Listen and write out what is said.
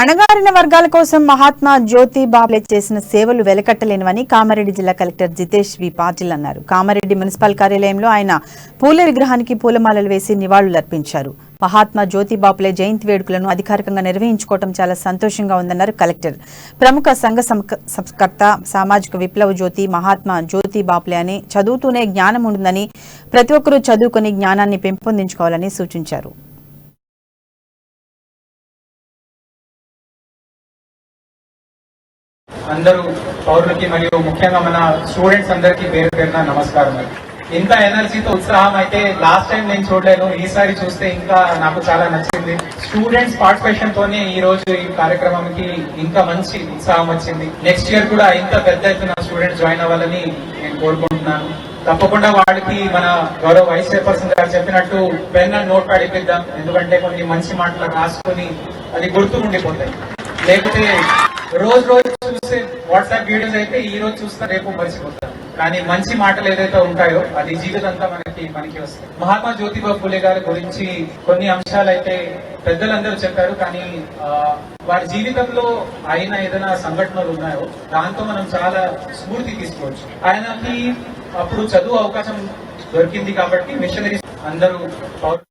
అణగారిన వర్గాల కోసం మహాత్మా జ్యోతి బాబ్లే చేసిన సేవలు వెలకట్టలేనివని కామారెడ్డి జిల్లా కలెక్టర్ జితేష్ వి పాటిల్ అన్నారు. కామారెడ్డి మున్సిపల్ కార్యాలయంలో ఆయన పూల విగ్రహానికి పూలమాలలు వేసి నివాళులర్పించారు. మహాత్మా జ్యోతి బాపులే జయంతి వేడుకలను అధికారికంగా నిర్వహించుకోవడం చాలా సంతోషంగా ఉందన్నారు కలెక్టర్. ప్రముఖ సంఘ సంక- సంస్కర్త సామాజిక విప్లవ జ్యోతి మహాత్మా జ్యోతి బాపులే అని చదువుతూనే జ్ఞానం ఉంటుందని ప్రతి ఒక్కరూ చదువుకుని జ్ఞానాన్ని పెంపొందించుకోవాలని సూచించారు. అందరూ పౌరులకి మరియు ముఖ్యంగా మన స్టూడెంట్స్ అందరికీ పేరు పేరున నమస్కారం ఇంత ఎనర్జీతో ఉత్సాహం అయితే లాస్ట్ టైం నేను చూడలేను ఈసారి చూస్తే ఇంకా నాకు చాలా నచ్చింది. స్టూడెంట్స్ పార్టిసిపేషన్ తోనే ఈ రోజు ఈ కార్యక్రమానికి ఇంకా మంచి ఉత్సాహం వచ్చింది. నెక్స్ట్ ఇయర్ కూడా ఇంత పెద్ద ఎత్తున స్టూడెంట్స్ జాయిన్ అవ్వాలని నేను కోరుకుంటున్నాను. తప్పకుండా వాళ్ళకి మన గౌరవ వైస్ చైర్పర్సన్ గారు చెప్పినట్టు పెన్ అండ్ నోట్ ప్యాడ్ ఇప్పిద్దాం. ఎందుకంటే కొన్ని మంచి మాటలు రాసుకొని అది గుర్తు ఉండిపోతాయి. లేకపోతే రోజు రోజు చూస్తే వాట్సాప్ వీడియోస్ అయితే ఈ రోజు చూస్తే రేపు మర్చిపోతారు. కానీ మంచి మాటలు ఏదైతే ఉంటాయో అది జీవితంతా మనకి పనికి వస్తాయి. మహాత్మా జ్యోతిబా ఫులే గారి గురించి కొన్ని అంశాలు అయితే పెద్దలందరూ చెప్పారు. కానీ వారి జీవితంలో అయిన ఏదైనా సంఘటనలు ఉన్నాయో దాంతో మనం చాలా స్ఫూర్తి తీసుకోవచ్చు. ఆయనకి అప్పుడు చదువు అవకాశం దొరికింది కాబట్టి మిషనరీస్ అందరూ